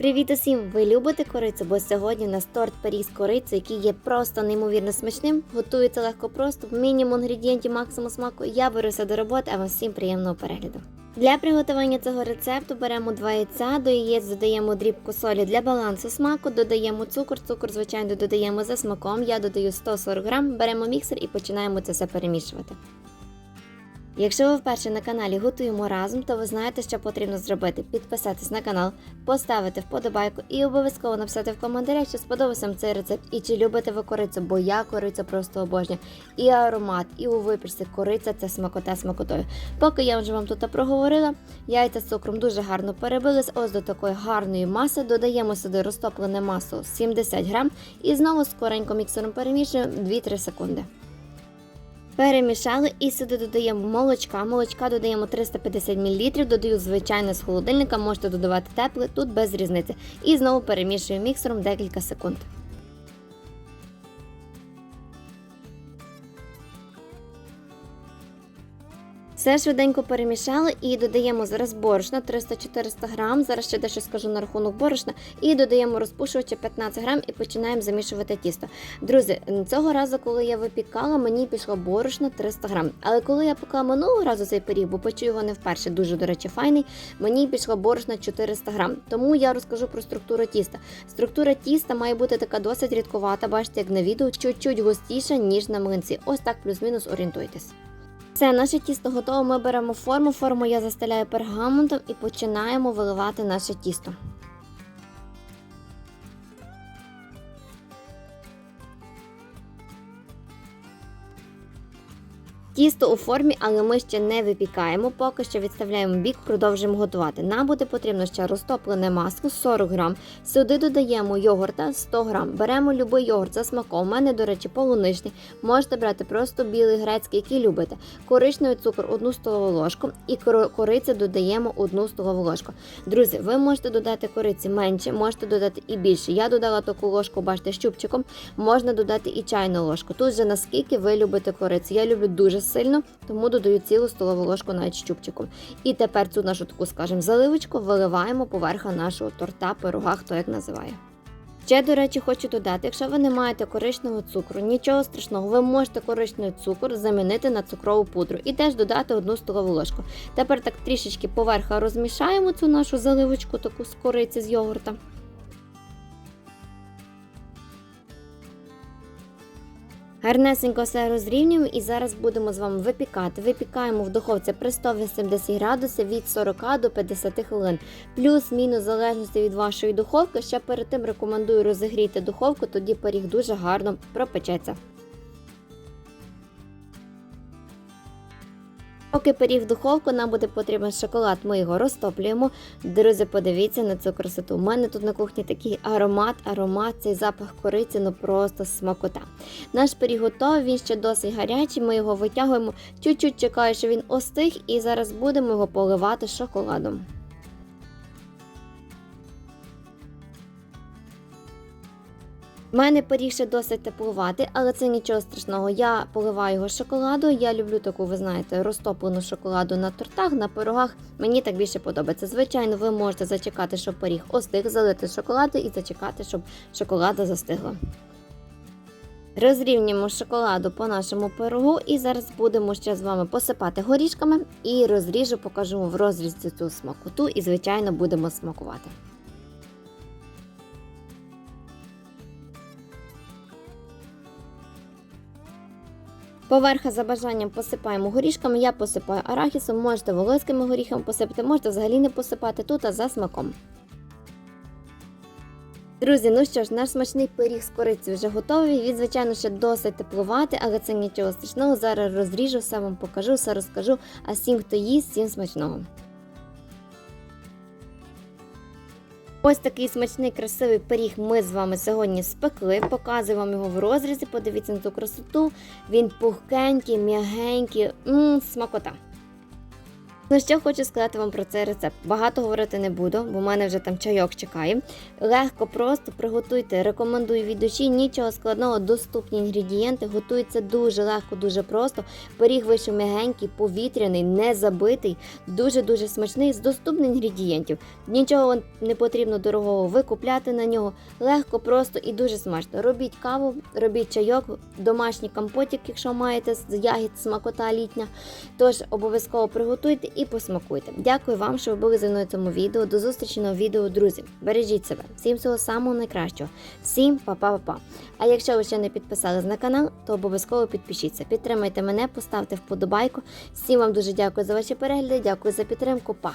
Привіт усім! Ви любите корицю? Бо сьогодні у нас торт пиріг з корицею, який є просто неймовірно смачним. Готується легко просто, мінімум інгредієнтів, максимум смаку. Я беруся до роботи, а вам всім приємного перегляду. Для приготування цього рецепту беремо 2 яйця, до яєць додаємо дрібку солі для балансу смаку, додаємо цукор, цукор, звичайно, додаємо за смаком. Я додаю 140 грам, беремо міксер і починаємо це все перемішувати. Якщо ви вперше на каналі готуємо разом, то ви знаєте, що потрібно зробити: підписатись на канал, поставити вподобайку і обов'язково написати в коментарях, чи сподобався вам цей рецепт і чи любите ви корицю, бо я корицю просто обожнюю. І аромат, і у випічці кориця це смакота смакотою. Поки я вже вам тут проговорила, яйця з цукром дуже гарно перебились. Ось до такої гарної маси додаємо сюди розтоплене масло 70 грам і знову скоренько міксером перемішуємо 2-3 секунди. Перемішали і сюди додаємо молочка. Молочка додаємо 350 мл, додаю звичайне з холодильника, можете додавати тепле, тут без різниці. І знову перемішую міксером декілька секунд. Все швиденько перемішали і додаємо зараз борошна 300-400 грам. Зараз ще дещо скажу на рахунок борошна. І додаємо розпушувача 15 грам і починаємо замішувати тісто. Друзі, цього разу, коли я випікала, мені пішло борошна 300 грам. Але коли я пекла минулого разу цей пиріг, бо почую його не вперше, дуже, до речі, файний, мені пішло борошна 400 грам. Тому я розкажу про структуру тіста. Структура тіста має бути така досить рідковата, бачите, як на відео, чуть-чуть густіша, ніж на млинці. Ось так плюс-мінус орієнтуйтесь. Все, наше тісто готове. Ми беремо форму. Форму я застеляю пергаментом і починаємо виливати наше тісто. Тісто у формі, але ми ще не випікаємо, поки що відставляємо бік, продовжуємо готувати. Нам буде потрібно ще розтоплене масло 40 грам. Сюди додаємо йогурта 100 грам. Беремо будь-який йогурт за смаком. У мене, до речі, полуничний. Можете брати просто білий грецький, який любите. Коричневий цукор 1 столову ложку і кориці додаємо 1 столову ложку. Друзі, ви можете додати кориці менше, можете додати і більше. Я додала таку ложку, бачите, щупчиком. Можна додати і чайну ложку. Тут же наскільки ви любите корицю. Я люблю дуже сильно, тому додаю цілу столову ложку навіть щупчиком. І тепер цю нашу таку, скажімо, заливочку виливаємо поверха нашого торта, пирога, хто як називає. Ще, до речі, хочу додати, якщо ви не маєте коричневого цукру, нічого страшного, ви можете коричневий цукор замінити на цукрову пудру і теж додати одну столову ложку. Тепер так трішечки поверха розмішаємо цю нашу заливочку, таку з кориці з йогурта. Гарнесенько все розрівнюємо і зараз будемо з вами випікати. Випікаємо в духовці при 180 градусів від 40 до 50 хвилин. Плюс-мінус залежності від вашої духовки. Ще перед тим рекомендую розігріти духовку, тоді пиріг дуже гарно пропечеться. Поки пиріг в духовку, нам буде потрібен шоколад, ми його розтоплюємо. Друзі, подивіться на цю красоту. У мене тут на кухні такий аромат, аромат, цей запах кориці, ну просто смакота. Наш пиріг готовий, він ще досить гарячий, ми його витягуємо, чуть-чуть чекаю, що він остиг, і зараз будемо його поливати шоколадом. У мене пиріг досить теплувати, але це нічого страшного. Я поливаю його шоколаду. Я люблю таку, ви знаєте, розтоплену шоколаду на тортах, на пирогах. Мені так більше подобається. Звичайно, ви можете зачекати, щоб пиріг остиг, залити шоколаду і зачекати, щоб шоколада застигла. Розрівнюємо шоколаду по нашому пирогу і зараз будемо ще з вами посипати горішками і розріжу, покажу в розрізці цю смакоту і, звичайно, будемо смакувати. Поверха за бажанням посипаємо горішками. Я посипаю арахісом, можете волоськими горіхами посипати, можете взагалі не посипати тут, а за смаком. Друзі, ну що ж, наш смачний пиріг з кориці вже готовий. Він, звичайно, ще досить теплувати, але це нічого страшного. Зараз розріжу, все вам покажу, все розкажу. А всім, хто їсть, всім смачного. Ось такий смачний красивий пиріг ми з вами сьогодні спекли. Показую вам його в розрізі. Подивіться на цю красоту. Він пухкенький, м'ягенький, смакота. Ну що хочу сказати вам про цей рецепт. Багато говорити не буду, бо в мене вже там чайок чекає. Легко, просто приготуйте. Рекомендую від душі. Нічого складного, доступні інгредієнти. Готується дуже легко, дуже просто. Пиріг вийшов м'ягенький, повітряний, не забитий, дуже дуже смачний з доступних інгредієнтів. Нічого не потрібно дорогого викупляти на нього. Легко, просто і дуже смачно. Робіть каву, робіть чайок, домашній компотик, якщо маєте з ягід, смакота літня. Тож обов'язково приготуйте і посмакуйте. Дякую вам, що ви були зі мною в цьому відео. До зустрічі на відео, друзі. Бережіть себе. Всім всього самого найкращого. Всім па-па-па-па. А якщо ви ще не підписались на канал, то обов'язково підпишіться. Підтримайте мене, поставте вподобайку. Всім вам дуже дякую за ваші перегляди. Дякую за підтримку. Па!